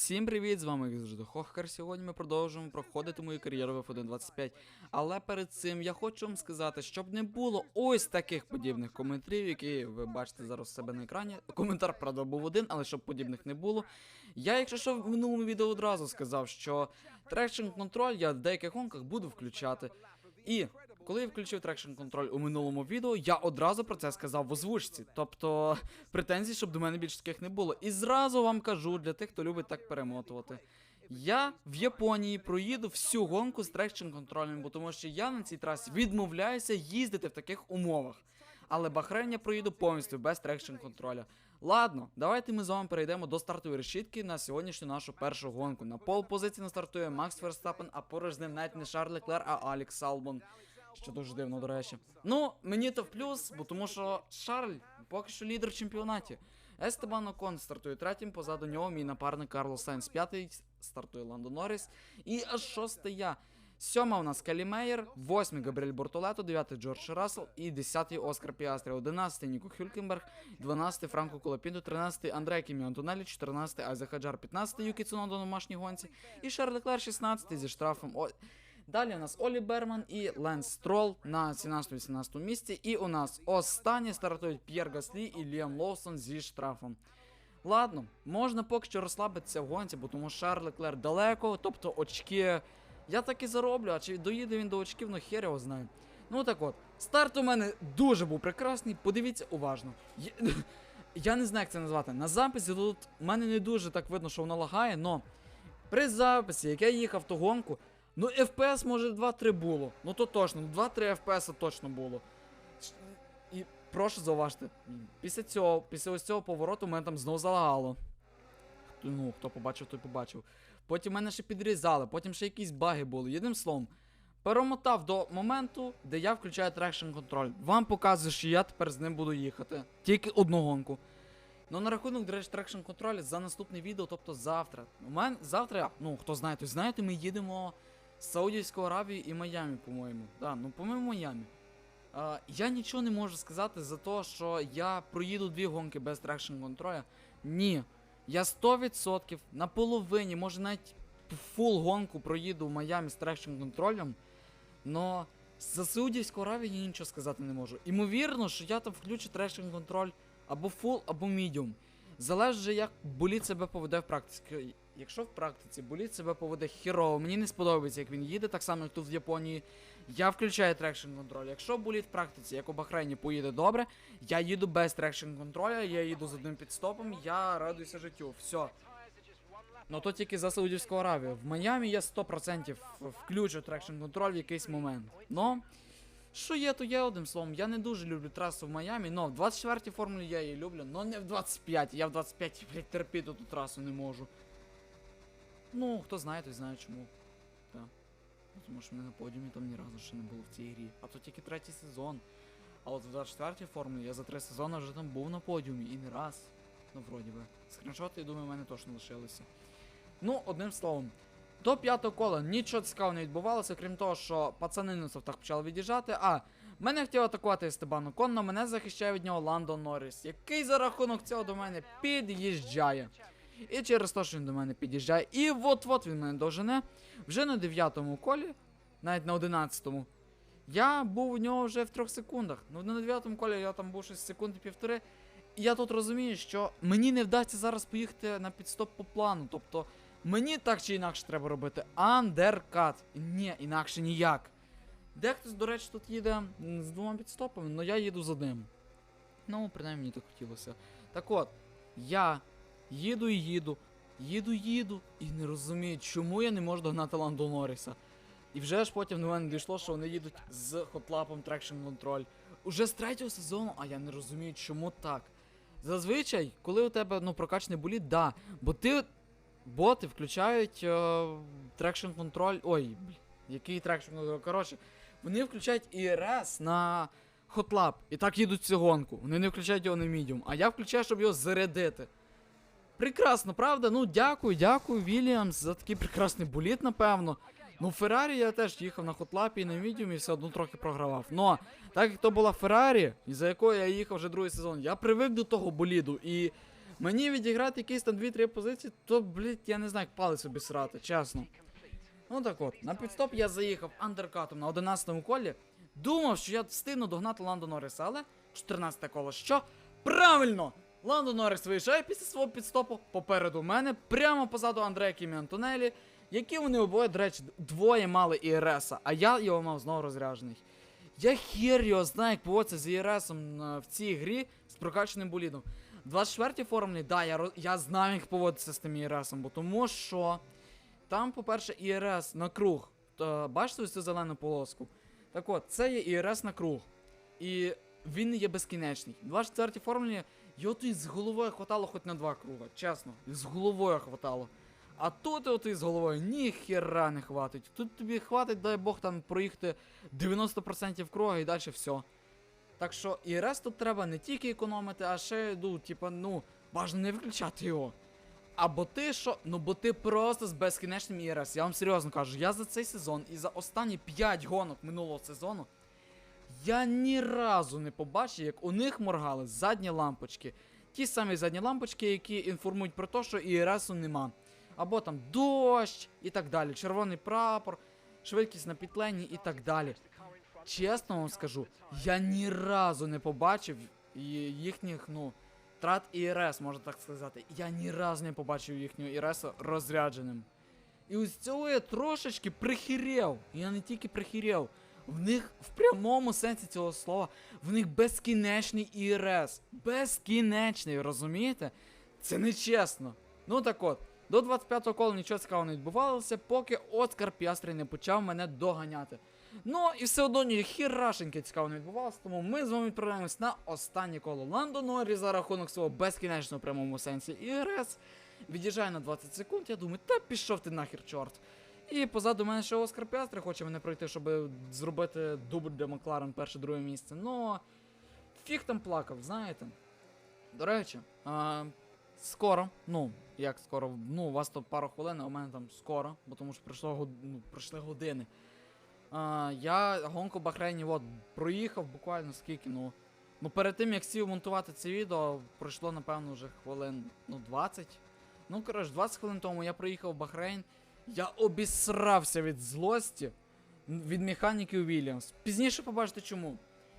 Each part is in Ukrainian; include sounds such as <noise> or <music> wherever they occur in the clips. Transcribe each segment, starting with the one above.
Всім привіт, з вами завжди Хохкар. Сьогодні ми продовжуємо проходити мою кар'єру в F1.25. Але перед цим я хочу вам сказати, щоб не було ось таких подібних коментарів, які ви бачите зараз у себе на екрані. Коментар, правда, був один, але щоб подібних не було. Я, якщо що, в минулому відео одразу сказав, що трекшн контроль я в деяких гонках буду включати. І коли я включив трекшн контроль у минулому відео, я одразу про це сказав в озвучці. Тобто претензій, щоб до мене більше таких не було. І зразу вам кажу для тих, хто любить так перемотувати. Я в Японії проїду всю гонку з трекшн контролем, бо тому що я на цій трасі відмовляюся їздити в таких умовах. Але Бахрейн я проїду повністю без трекшн контроля. Ладно, давайте ми з вами перейдемо до стартової решітки на сьогоднішню нашу першу гонку. На пол позиції нас стартує Макс Верстапен, а поруч з ним навіть не Шарль Леклер, а Алікс Салбон. Що дуже дивно, до речі. Ну, мені то в плюс, бо тому що Шарль поки що лідер в чемпіонаті. Естебан Окон стартує третім, позаду нього мій напарник Карлос Сайнс п'ятий, стартує Ландо Норріс. І аж шостий я. Сьома у нас Калі Мейер, восьмий Габріель Бортолето, дев'ятий Джордж Рассел і десятий Оскар Піастрі, одинадцятий Ніко Хюлькенберг, дванадцятий Франко Колопінто, тринадцятий Андреа Кімі Антонелі, чотирнадцятий Айзек Хаджар, п'ятнадцятий Юкі Цунода на домашній гонці і Шарль Леклер, шістнадцятий зі штрафом. Далі у нас Олі Берман і Ленс Строл на 17-18 місці. І у нас останні стартують П'єр Гаслі і Ліам Лоусон зі штрафом. Ладно, можна поки що розслабитися в гонці, бо тому Шарль Леклер далеко, тобто очки. Я так і зароблю, а чи доїде він до очків, ну хер його знає. Ну так от, старт у мене дуже був прекрасний, подивіться уважно. Я, <laughs> я не знаю, як це назвати. На записі тут у мене не дуже так видно, що воно лагає, но при записі, як я їхав ту гонку, ну FPS може 2-3 було. Ну то точно, ну 2-3 FPS точно було. І прошу зауважте, після цього, після ось цього повороту мене там знову залагало. Ну, хто побачив, той побачив. Потім мене ще підрізали, потім ще якісь баги були. Єдним словом, перемотав до моменту, де я включаю трекшн контроль. Вам показую, що я тепер з ним буду їхати. Тільки одну гонку. Ну, на рахунок, до речі, трекшн контролю за наступне відео, тобто завтра. У мене завтра, ну хто знає, то знаєте, ми їдемо з Саудівської Аравії і Майамі, по-моєму. Да, ну, по-моєму, Майамі. А, я нічого не можу сказати за те, що я проїду дві гонки без трекшн контроля. Ні. Я 100% на половині, може навіть фул гонку проїду в Майамі з трекшн контролем. Но за Саудівську Аравію я нічого сказати не можу. Імовірно, що я там включу трекшн контроль або фул, або мідіум. Залежить, як боліт себе поведе в практиці. Якщо в практиці боліт себе поведе хірово, мені не сподобається, як він їде, так само як тут в Японії, я включаю трекшн контроль. Якщо боліт в практиці, як у Бахрейні, поїде добре, я їду без трекшн контроля, я їду з одним підстопом, я радуюся життю. Все. Ну то тільки за Саудівську Аравію. В Майамі я 100% включу трекшн контроль в якийсь момент. Ну, що є, то є одним словом. Я не дуже люблю трасу в Майамі, но в 24-й формулі я її люблю, но не в 25-й. Я в 25-й, блядь, терпіти ту трасу не можу. Ну, хто знає, той знає чому. Так. Ну, Тому що мене на подіумі там ні разу ще не було в цій грі. А то тільки третій сезон. А от в 24-й формулі я за три сезони вже там був на подіумі і не раз. Ну, вроді би. Скріншоти, я думаю, в мене точно лишилися. Ну, одним словом, до п'ятого кола нічого цікавого не відбувалося, крім того, що пацани на софтах почали від'їжджати. А, мене хотів атакувати Естебан Оконно, мене захищає від нього Ландо Норріс, який за рахунок цього до мене під'їжджає. І через те, що він до мене під'їжджає, і от-от він мене дожене. Вже на 9-му колі, навіть на 11-му, я був у нього вже в 3 секундах. Ну на 9-му колі я там був щось секунди півтори. І я тут розумію, що мені не вдасться зараз поїхати на підстоп по плану. Тобто мені так чи інакше треба робити андеркат. Ні, інакше ніяк. Дехтось, до речі, тут їде з двома підстопами, але я їду з одним. Ну, принаймні мені так хотілося. Так от, я їду і їду, їду, їду, і не розумію, чому я не можу догнати Ландо Норріса. І вже ж потім до мене дійшло, що вони їдуть з хотлапом Traction Control. Уже з третього сезону, а я не розумію, чому так. Зазвичай, коли у тебе ну, прокачаний боліт, да. Бо ти. Боти включають е, Traction Control. Ой, який Traction Control? Коротше, вони включають ІРС на хотлап. І так їдуть цю гонку. Вони не включають його на медіум, а я включаю, щоб його зарядити. Прекрасно, правда? Ну, дякую, дякую, Вільямс, за такий прекрасний боліт, напевно. Ну, Феррарі я теж їхав на хотлапі і на медіумі все одно трохи програвав. Но, так як то була Феррарі, за якою я їхав вже другий сезон, я привик до того боліду. І Мені відіграти якісь там 2-3 позиції, то, блядь, я не знаю, як палець обісрати, чесно. Ну так от, на підстоп я заїхав андеркатом на 11-му колі. Думав, що я встигну догнати Ландо Норриса, але 14 коло. Що? Правильно! Ландо Норрис виїжджає після свого підстопу попереду мене, прямо позаду Андрея Кімі Антонелі, які вони обоє, до речі, двоє мали ІРСа, а я його мав знову розряджений. Я хер його знаю, як поводиться з ІРСом е, в цій грі з прокачаним болідом. 24-й формулі, да, я, я знаю, як поводитися з тим ІРСом, бо тому що там, по-перше, ІРС на круг. То, бачите ось цю зелену полоску? Так от, це є ІРС на круг. І він є безкінечний. В 24-й формулі тут з головою хватало хоч на два круга, чесно. З головою хватало. А тут от із головою ніхера не хватить. Тут тобі хватить, дай Бог, там проїхати 90% круга і далі все. Так що ІРС тут треба не тільки економити, а ще, ну, типа, ну, бажано не виключати його. Або ти що? Ну бо ти просто з безкінечним ІРС. Я вам серйозно кажу, я за цей сезон і за останні 5 гонок минулого сезону я ні разу не побачив, як у них моргали задні лампочки. Ті самі задні лампочки, які інформують про те, що ІРСу нема. Або там дощ і так далі. Червоний прапор, швидкість на підленні і так далі. Чесно вам скажу, я ні разу не побачив їхніх, ну, трат ІРС, можна так сказати. Я ні разу не побачив їхнього ІРС розрядженим. І ось цього я трошечки прихірів. Я не тільки прихірів. В них в прямому сенсі цього слова, в них безкінечний ІРС. Безкінечний, розумієте? Це нечесно. Ну так от, до 25-го кола нічого цікавого не відбувалося, поки Оскар Піастрий не почав мене доганяти. Ну і все одно ні хірашеньки цікаво не відбувалося, тому ми з вами відправляємось на останнє коло Ландо Норрі за рахунок свого безкінечного прямому сенсі ІРС. Від'їжджає на 20 секунд, я думаю, та пішов ти нахер, чорт. І позаду мене ще Оскар Піастри хоче мене пройти, щоб зробити дубль для Макларен перше друге місце. Ну, фіг там плакав, знаєте. До речі, а, скоро, ну, як скоро, ну, у вас то пару хвилин, а у мене там скоро, бо тому що пройшло, ну, пройшли години. А, я гонку Бахрейні от, проїхав буквально скільки, ну. Ну перед тим як сів монтувати це відео, пройшло, напевно, вже хвилин ну, 20. Ну, коротше, 20 хвилин тому я проїхав в Бахрейн. Я обісрався від злості від механіків Вільямс. Пізніше побачите чому.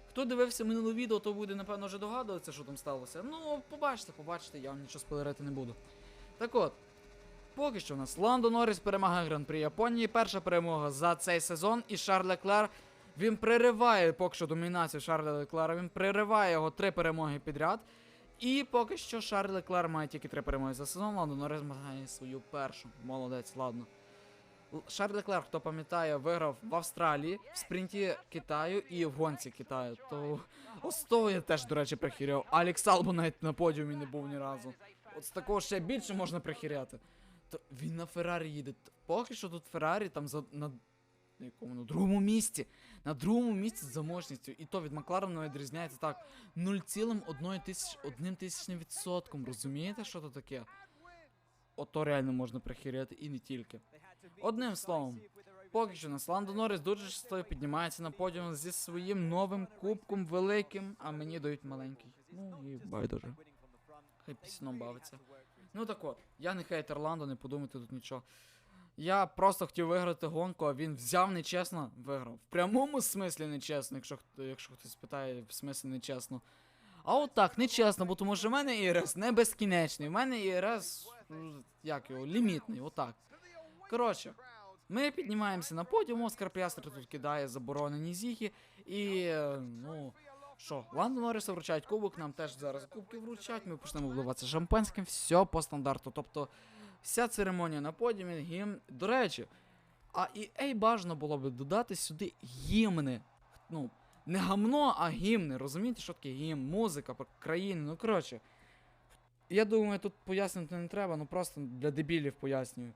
Хто дивився минуле відео, то буде, напевно, вже догадуватися, що там сталося. Ну, побачите, побачите, я вам нічого спойлерити не буду. Так от, поки що у нас Ландо Норріс перемагає Гран-прі Японії. Перша перемога за цей сезон. І Шарль Леклер він пририває поки що домінацію Шарля Леклера. Він пририває його три перемоги підряд. І поки що Шарль Леклер має тільки три перемоги за сезон. Ландо Норріс має свою першу. Молодець, ладно. Шарль Леклер, хто пам'ятає, виграв в Австралії, в спринті Китаю і в гонці Китаю. То ось того я теж, до речі, прихіряв. Алекс Албо навіть на подіумі не був ні разу. От з такого ще більше можна прихіряти. То він на Феррарі їде. Поки що тут Феррарі там за на якому на другому місці. На другому місці з заможністю. І то від Макларена відрізняється так 0,1 тисяч, тисячним відсотком. Розумієте, що то таке? Ото реально можна прихіряти і не тільки. Одним словом, поки що нас Ландо Норріс дуже щасливо піднімається на подіум зі своїм новим кубком великим, а мені дають маленький. Ну і байдуже. Хай пісном бавиться. Ну так от, я не хейтер Ландо, не подумайте тут нічого. Я просто хотів виграти гонку, а він взяв нечесно, виграв. В прямому смислі нечесно, якщо, якщо хтось питає, в смислі нечесно. А от так, нечесно, бо тому що в мене ІРС не безкінечний. В мене ІРС, м, як його, лімітний, отак. Коротше, ми піднімаємося на подіум, Оскар Піастер тут кидає заборонені зіхи. І, е, ну, що, Ландо Норріса вручають кубок, нам теж зараз кубки вручать, ми почнемо вливатися шампанським, все по стандарту. Тобто, вся церемонія на подіумі, гімн. До речі, а EA бажано було би додати сюди гімни. Ну, не гамно, а гімни. Розумієте, що таке гімн, музика, країни, ну коротше. Я думаю, тут пояснювати не треба, ну просто для дебілів пояснюю.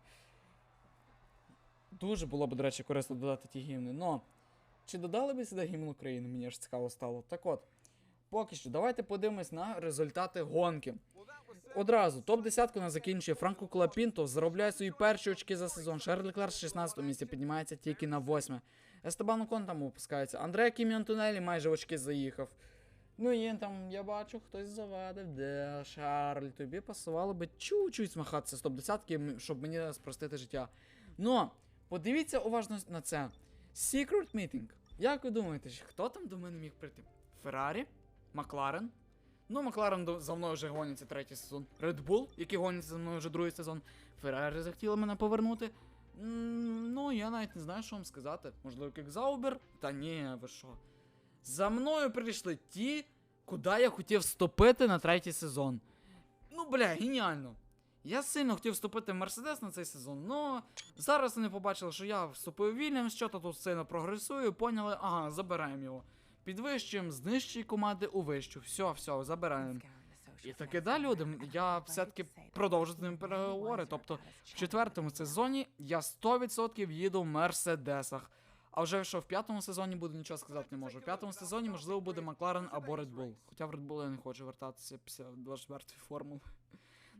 Дуже було б, до речі, корисно додати ті гімни. Но чи додали би сюди гімн України? Мені аж цікаво стало. Так от, поки що, давайте подивимось на результати гонки. Одразу, топ-10 нас закінчує Франко Колапінто, заробляє свої перші очки за сезон. Шарль Леклер з 16 місця піднімається тільки на 8. Естебан Окон там опускається. Андреа Кімі Антонелі майже в очки заїхав. Ну і там, я бачу, хтось завадив. Де Шарль, тобі пасувало би чуть-чуть змахатися з топ-десятки, м- щоб мені спростити життя. Ну, подивіться уважно на це. Secret Meeting. Як ви думаєте, хто там до мене міг прийти? Феррарі? Макларен? Ну, Макларен за мною вже гоняться третій сезон. Red Bull, який гоняться за мною вже другий сезон. Феррарі захотіли мене повернути. Ну, я навіть не знаю, що вам сказати. Можливо, як Заубер? Та ні, ви що. За мною прийшли ті, куди я хотів вступити на третій сезон. Ну, бля, геніально. Я сильно хотів вступити в Мерседес на цей сезон, але зараз вони побачили, що я вступив в Вільямс, що то тут сильно прогресую, поняли, ага, забираємо його. Підвищуємо з нижчої команди у вищу. Все, все, забираємо. І таки да, люди, я все-таки продовжу з ним переговори. Тобто, в четвертому сезоні я 100% їду в Мерседесах. А вже що в п'ятому сезоні буду нічого сказати не можу. В п'ятому сезоні, можливо, буде Макларен або Red Bull. Хоча в Red Bull я не хочу вертатися після 24-ї формули.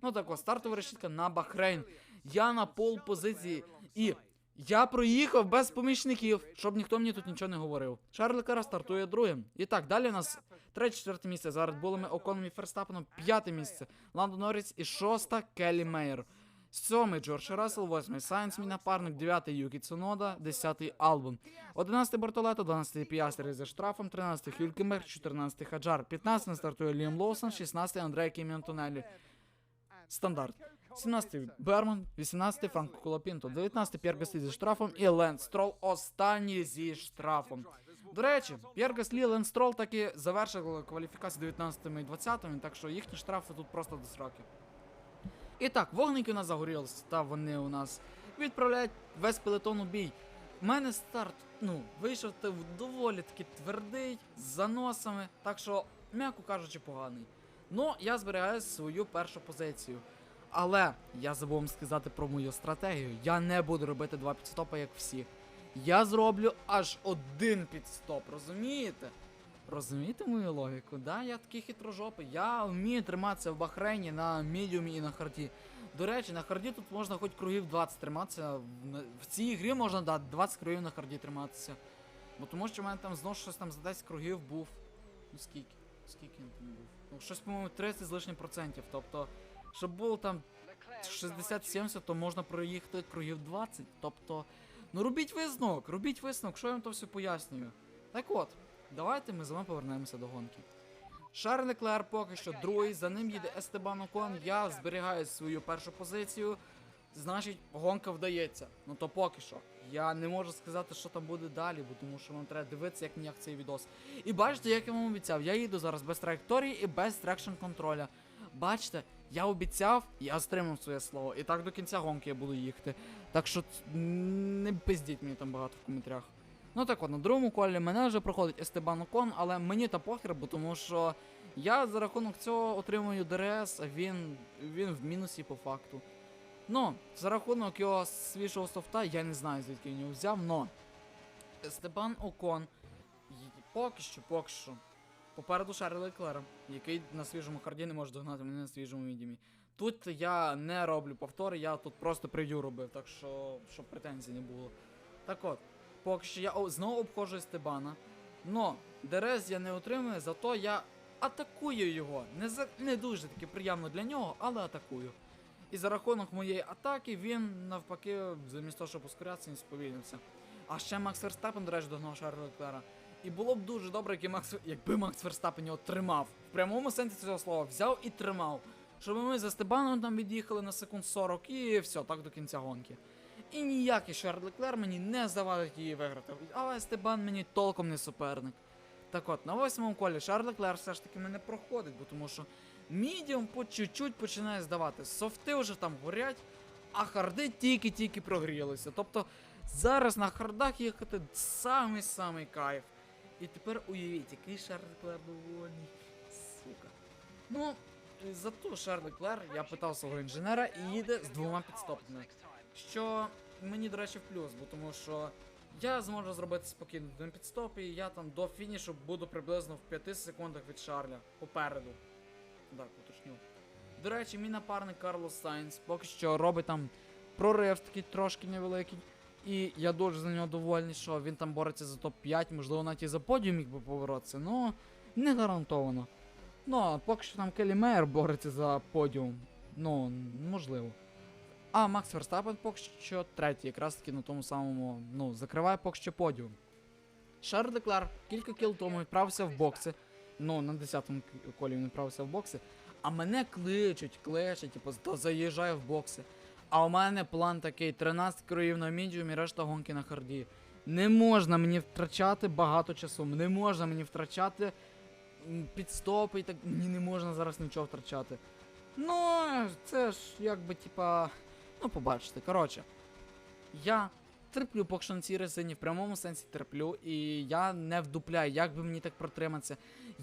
Ну так стартова решітка на Бахрейн. Я на пол позиції. І я проїхав без помічників, щоб ніхто мені тут нічого не говорив. Шарль Лекера стартує другим. І так, далі у нас третє, четверте місце. За Bullами, Оконом і Ферстапеном. П'яте місце. Ландо Норріс і шоста Келлі Мейер. Сьомий Джордж Рассел, восьмий Сайнс, мій напарник, дев'ятий Юкі Цунода, десятий Албон. Одинадцятий Бортолето, дванадцятий Піастер зі штрафом, тринадцятий Хюлькемберг, чотирнадцятий Хаджар, п'ятнадцятий стартує Ліам Лоусон, шістнадцятий Андреа Кімі Антонеллі. Стандарт. 17-й Берман, 18-й Франко Колопінто, 19-й П'єр Гаслі зі штрафом і Ленд Строл останній зі штрафом. До речі, П'єр Гаслі Ленд Строл таки завершили кваліфікацію 19-ми і 20-ми, так що їхні штрафи тут просто до сраки. І так, вогники у нас загорілися, та вони у нас відправляють весь пелетон у бій. У мене старт, ну, вийшов доволі таки твердий, з заносами, так що, м'яко кажучи, поганий. Ну, я зберігаю свою першу позицію. Але я забув вам сказати про мою стратегію. Я не буду робити два підстопи, як всі. Я зроблю аж один підстоп, розумієте? Розумієте мою логіку? Да, я такий хитрожопий. Я вмію триматися в Бахрейні на мідіумі і на харді. До речі, на харді тут можна хоч кругів 20 триматися. В цій грі можна да, 20 кругів на харді триматися. Бо тому що в мене там знову щось там за 10 кругів був. Ну скільки? Скільки він там був? Ну, щось, по-моєму, 30 з лишнім процентів. Тобто, щоб було там 60-70, то можна проїхати кругів 20. Тобто, ну робіть висновок, робіть висновок, що я вам то все пояснюю. Так от, давайте ми з вами повернемося до гонки. Шарль Леклер поки що другий, за ним їде Естебан Окон, я зберігаю свою першу позицію. Значить, гонка вдається. Ну то поки що. Я не можу сказати, що там буде далі, бо тому що вам треба дивитися, як ніяк цей відос. І бачите, як я вам обіцяв, я їду зараз без траєкторії і без трекшн контроля. Бачите, я обіцяв, я стримав своє слово. І так до кінця гонки я буду їхати. Так що не пиздіть мені там багато в коментарях. Ну так от, на другому колі мене вже проходить Естебан Окон, але мені та похер, бо тому що я за рахунок цього отримую ДРС, а він, він в мінусі по факту. Ну, за рахунок його свіжого софта, я не знаю, звідки він його взяв, но Естебан Окон поки що, поки що. Попереду Шарль Леклера, який на свіжому харді не може догнати мене на свіжому мідімі. Тут я не роблю повтори, я тут просто прев'ю робив, так що щоб претензій не було. Так от, поки що я знову обходжу Естебана. Но ДРС я не отримую, зато я атакую його. Не, за... не дуже таки приємно для нього, але атакую. І за рахунок моєї атаки він навпаки, замість того, щоб ускорятися, він сповільнився. А ще Макс Верстапен, до речі, догнав Шарля Леклера. І було б дуже добре, якби Макс, якби Макс Верстапен його тримав. В прямому сенсі цього слова взяв і тримав. Щоб ми за Стебаном там від'їхали на секунд 40 і все, так до кінця гонки. І ніякий Шарль Леклер мені не завадить її виграти. Але Стебан мені толком не суперник. Так от, на восьмому колі Шарль Леклер все ж таки мене проходить, бо тому що мідіум по чуть-чуть починає здавати. Софти вже там горять, а харди тільки-тільки прогрілися. Тобто зараз на хардах їхати самий-самий кайф. І тепер уявіть, який Шарль Леклер довольний. Сука. Ну, зато Шарль Леклер, я питав свого інженера і їде з двома підстопами. Що мені, до речі, в плюс, бо тому що я зможу зробити спокійно один підстоп, і я там до фінішу буду приблизно в 5 секундах від Шарля попереду. Так, уточню. До речі, мій напарник Карлос Сайнс поки що робить там прорив такий трошки невеликий. І я дуже за нього довольний, що він там бореться за топ-5, можливо, навіть і за подіум міг би поборотися. Ну, Не гарантовано. Ну, а поки що там Келі Мейер бореться за подіум. Ну, можливо. А Макс Верстапен поки що третій, якраз таки на тому самому, ну, закриває поки що подіум. Шарль Леклер кілька кіл тому відправився в бокси. Ну, на 10-му колі він відправився в бокси. А мене кличуть, кличуть, типу, та заїжджає в бокси. А у мене план такий: 13 кроїв на мідіумі, решта гонки на харді. Не можна мені втрачати багато часу. Не можна мені втрачати підстопи і так. Мені не можна зараз нічого втрачати. Ну, це ж якби, типа. Ну, побачите. Коротше. Я терплю поки що на цій резині, в прямому сенсі терплю, і я не вдупляю, як би мені так протриматися.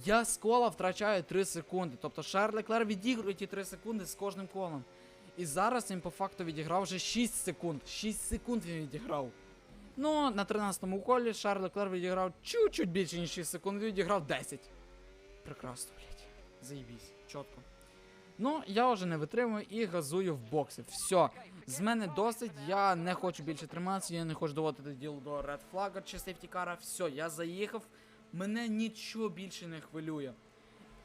Я з кола втрачаю 3 секунди. Тобто Шарль Леклер відігрує ті 3 секунди з кожним колом. І зараз він по факту відіграв вже 6 секунд. 6 секунд він відіграв. Ну, на 13-му колі Шарль Леклер відіграв чуть-чуть більше, ніж 6 секунд, він відіграв 10. Прекрасно, блядь. Заїбісь, чітко. Ну, я вже не витримую і газую в бокси. Все. З мене досить, я не хочу більше триматися, я не хочу доводити діло до Red Flag чи сейфтікара. Все, я заїхав, мене нічого більше не хвилює.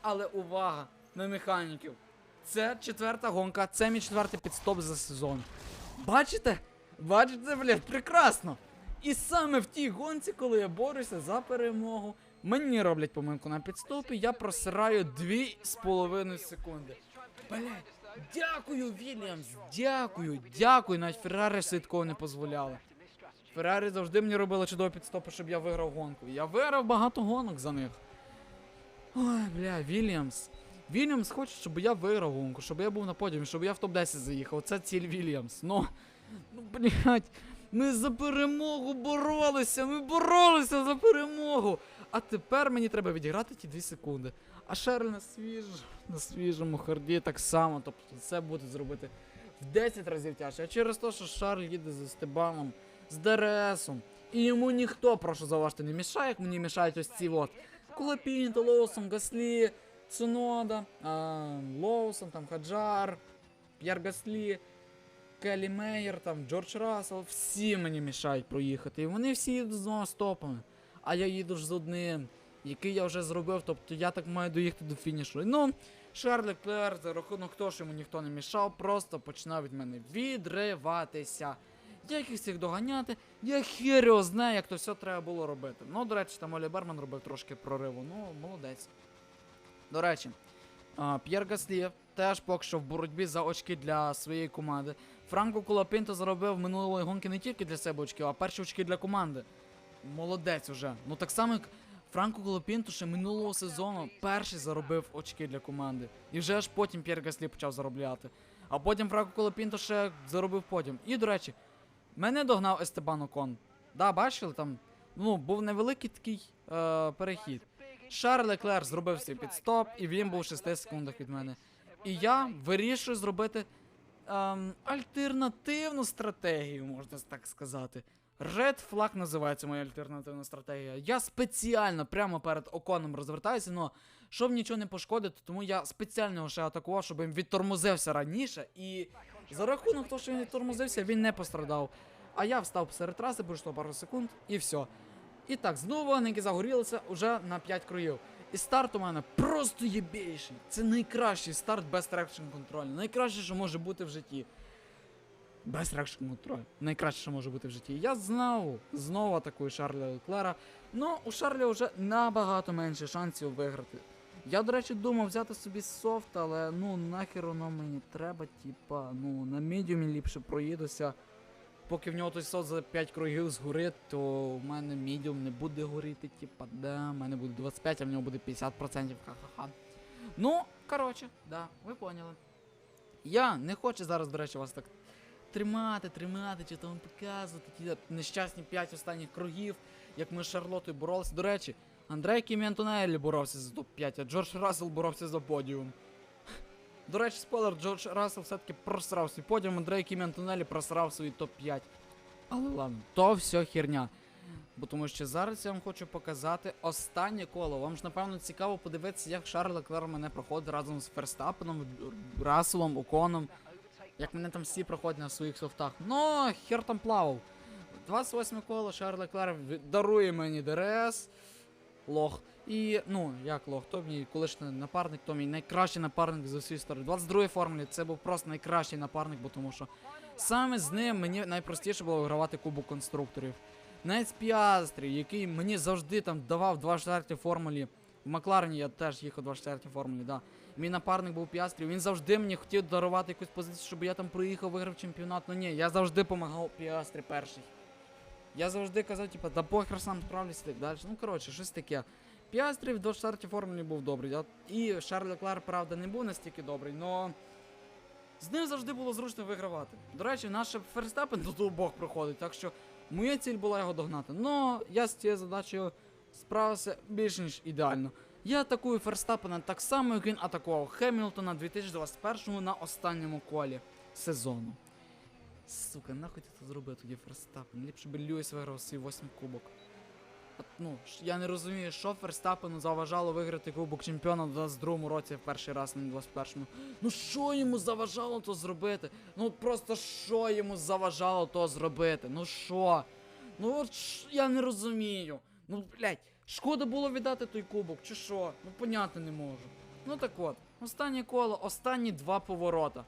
Але увага на механіків. Це четверта гонка, це мій четвертий підстоп за сезон. Бачите? Бачите, блядь, прекрасно! І саме в тій гонці, коли я борюся за перемогу, мені роблять помилку на підстопі, я просираю 2,5 секунди. Блядь, дякую, Вільямс, дякую, дякую. Навіть Феррари собі такого не дозволяли. Феррари завжди мені робили чудові підстопи, щоб я виграв гонку. Я виграв багато гонок за них. Ой, бля, Вільямс. Вільямс хоче, щоб я виграв гонку, щоб я був на подіумі, щоб я в топ-10 заїхав. Це ціль Вільямс. Ну, ну, блядь, ми за перемогу боролися, ми боролися за перемогу. А тепер мені треба відіграти ті 2 секунди. А Шерль на свіж, на свіжому харді так само. Тобто це буде зробити в 10 разів тяжче. А через те, що Шарль їде з Стебаном, з ДРСом. І йому ніхто, прошу зауважте, не мішає, як мені мішають ось ці от. Колопінто, Лоусон, Гаслі, Цунода, Лоусон, там Хаджар, П'єр Гаслі, Келі Мейер, там Джордж Рассел, всі мені мішають проїхати. І вони всі їдуть з стопами. А я їду ж з одним, який я вже зробив, тобто я так маю доїхати до фінішу. Ну, Шарль Леклер, за рахунок того, що йому ніхто не мішав, просто починав від мене відриватися. Як їх всіх доганяти, я хер його знаю, як то все треба було робити. Ну, до речі, там Олі Берман робив трошки прориву, ну, молодець. До речі, П'єр Гаслі теж поки що в боротьбі за очки для своєї команди. Франко Колопінто заробив минулої гонки не тільки для себе очки, а перші очки для команди. Молодець уже. Ну так само, як Франко Колопінто ще минулого сезону перший заробив очки для команди. І вже аж потім П'єр Гаслі почав заробляти. А потім Франко Колопінто ще заробив потім. І, до речі, мене догнав Естебан Окон. Да, бачили там? Ну, був невеликий такий е, перехід. Шарль Леклер зробив свій підстоп, і він був в 6 секундах від мене. І я вирішую зробити ем, альтернативну стратегію, можна так сказати. Red Flag називається моя альтернативна стратегія. Я спеціально прямо перед оконом розвертаюся, але щоб нічого не пошкодити, тому я спеціально його ще атакував, щоб він відтормозився раніше. І за рахунок того, що він відтормозився, він не пострадав. А я встав посеред траси, пройшло пару секунд, і все. І так, знову вогники загорілися уже на 5 круїв. І старт у мене просто єбейший. Це найкращий старт без трекшн контролю. Найкраще, що може бути в житті. Без трекшн контролю. Найкраще, що може бути в житті. Я знову, знову атакую Шарля Леклера. Ну, у Шарля вже набагато менше шансів виграти. Я, до речі, думав взяти собі софт, але ну нахер воно мені треба, типа, ну, на медіумі ліпше проїдуся. Поки в нього той сот за 5 кругів згорить, то в мене медіум не буде горіти, типа, да, в мене буде 25, а в нього буде 50%, ха-ха-ха. Ну, коротше, да, ви поняли. Я не хочу зараз, до речі, вас так тримати, тримати, чи там показувати ті нещасні 5 останніх кругів, як ми з Шарлотою боролися. До речі, Андрей Кімі Антонеллі боровся за топ-5, а Джордж Рассел боровся за подіум. До речі, спойлер, Джордж Рассел все-таки просрав свій подіум, Андрей Кімі просрав свій топ-5. Але ладно, то все херня. Бо тому що зараз я вам хочу показати останнє коло. Вам ж напевно цікаво подивитися, як Шарль Леклер мене проходить разом з Ферстапеном, Расселом, Оконом. Як мене там всі проходять на своїх софтах. Ну, хер там плавав. 28 коло Шарль Леклер дарує мені ДРС. Лох. І, ну, як лох, то мій колишній напарник, то мій найкращий напарник за всю історію. 22 формулі це був просто найкращий напарник, бо тому що саме з ним мені найпростіше було вигравати кубок конструкторів. Навіть Піастрі, який мені завжди там давав 24 формулі. В Макларені я теж їхав 24 формулі, да. Мій напарник був Піастрі, він завжди мені хотів дарувати якусь позицію, щоб я там проїхав, виграв чемпіонат. Ну ні, я завжди допомагав Піастрі перший. Я завжди казав, типа, да похер сам справлюсь так далі. Ну коротше, щось таке. Піастрі в 24 формулі був добрий. а- І Шарль Леклер, правда, не був настільки добрий, но з ним завжди було зручно вигравати. До речі, наш Ферстапен тут обох проходить, так що моя ціль була його догнати. Но я з цією задачею справився більш ніж ідеально. Я атакую Ферстапена так само, як він атакував Хемілтона 2021 на останньому колі сезону. Сука, нахуй ти це зробив тоді Ферстапен? Ліпше би Льюіс виграв свій восьмий кубок. От, ну, я не розумію, що Ферстапену заважало виграти Кубок Чемпіона в 22-му році перший раз, а не 21-му. Ну що йому заважало то зробити? Ну просто що йому заважало то зробити? Ну що? Ну от ш- я не розумію. Ну, блядь, шкода було віддати той кубок, чи що? Ну поняти не можу. Ну так от, останнє коло, останні два поворота.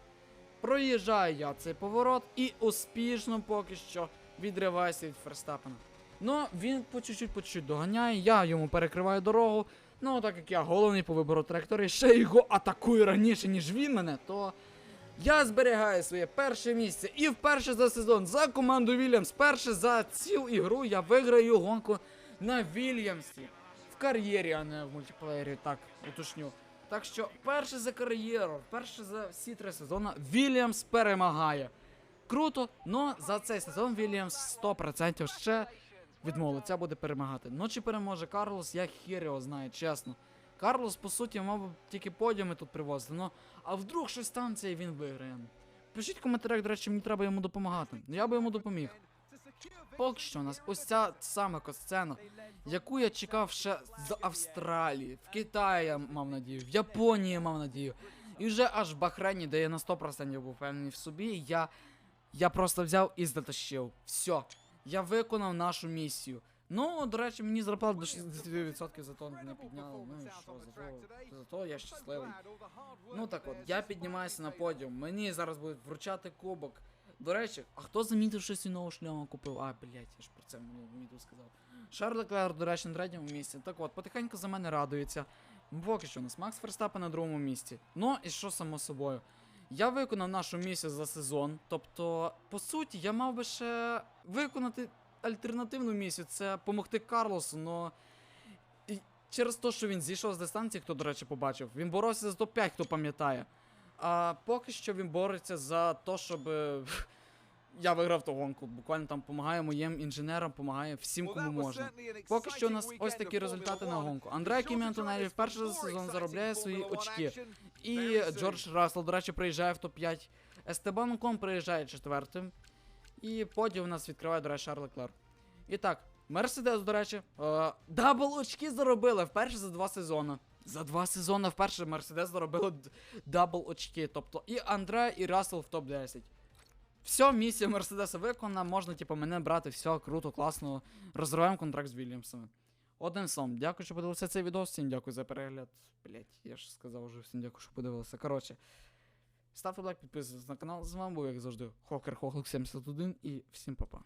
Проїжджаю я цей поворот і успішно поки що відриваюся від Ферстапена. Ну, він по чуть-чуть, по чуть-чуть доганяє, я йому перекриваю дорогу. Ну, так як я головний по вибору траєкторії, ще його атакую раніше, ніж він мене, то я зберігаю своє перше місце. І вперше за сезон за команду Вільямс, перше за цілу ігру я виграю гонку на Вільямсі. В кар'єрі, а не в мультиплеєрі, так, уточню. Так що перше за кар'єру, перше за всі три сезони Вільямс перемагає. Круто, но за цей сезон Вільямс 100% ще відмовиться, буде перемагати. Ну чи переможе Карлос, я хір його знаю, чесно. Карлос, по суті, мав тільки подіуми тут привозити, ну а вдруг щось станеться і він виграє. Пишіть коментарях, до речі, мені треба йому допомагати. Я би йому допоміг. Поки що у нас ось ця саме косцена, яку я чекав ще з Австралії, в Китаї я мав надію, в Японії я мав надію. І вже аж в Бахрейні, де я на 100% був впевнений в собі, я, я просто взяв і затащив. Все. Я виконав нашу місію. Ну, до речі, мені зарплату до 60% за то не підняли. Ну і що, за то, за я щасливий. Ну так от, я піднімаюся на подіум. Мені зараз будуть вручати кубок. До речі, а хто замітив, свій нового шльома купив? А, блять, я ж про це відео сказав. Шарль Леклер, до речі, на третьому місці. Так от, потихеньку за мене радується. Поки що у нас Макс Ферстапен на другому місці. Ну і що само собою? Я виконав нашу місію за сезон. Тобто, по суті, я мав би ще виконати альтернативну місію. Це допомогти Карлосу. І через те, що він зійшов з дистанції, хто, до речі, побачив, він боровся за топ-5, хто пам'ятає. А поки що він бореться за те, щоб е, <laughs> я виграв ту гонку. Буквально там допомагає моїм інженерам, допомагає всім, кому можна. Поки що у нас ось такі результати на гонку. Андреа Кімі Антонелі вперше за сезон заробляє свої очки. І Джордж Рассел, до речі, приїжджає в топ-5. Естебан Кон приїжджає четвертим. І поділ у нас відкриває, до речі, Шарль Леклер. І так, Мерседес, до речі, е, дабл очки заробили вперше за два сезони. За два сезони вперше Мерседес заробили дабл очки. Тобто і Андре, і Рассел в топ-10. Все, місія Мерседеса виконана, можна, типу, мене брати, все круто, класно. Розриваємо контракт з Вільямсами. Одним словом, дякую, що подивилися цей відео. Всім дякую за перегляд. Блять, я ж сказав вже всім дякую, що подивилися. Коротше, ставте лайк, підписуйтесь на канал. З вами був, як завжди, Хокер Хохлик 71 і всім па-па.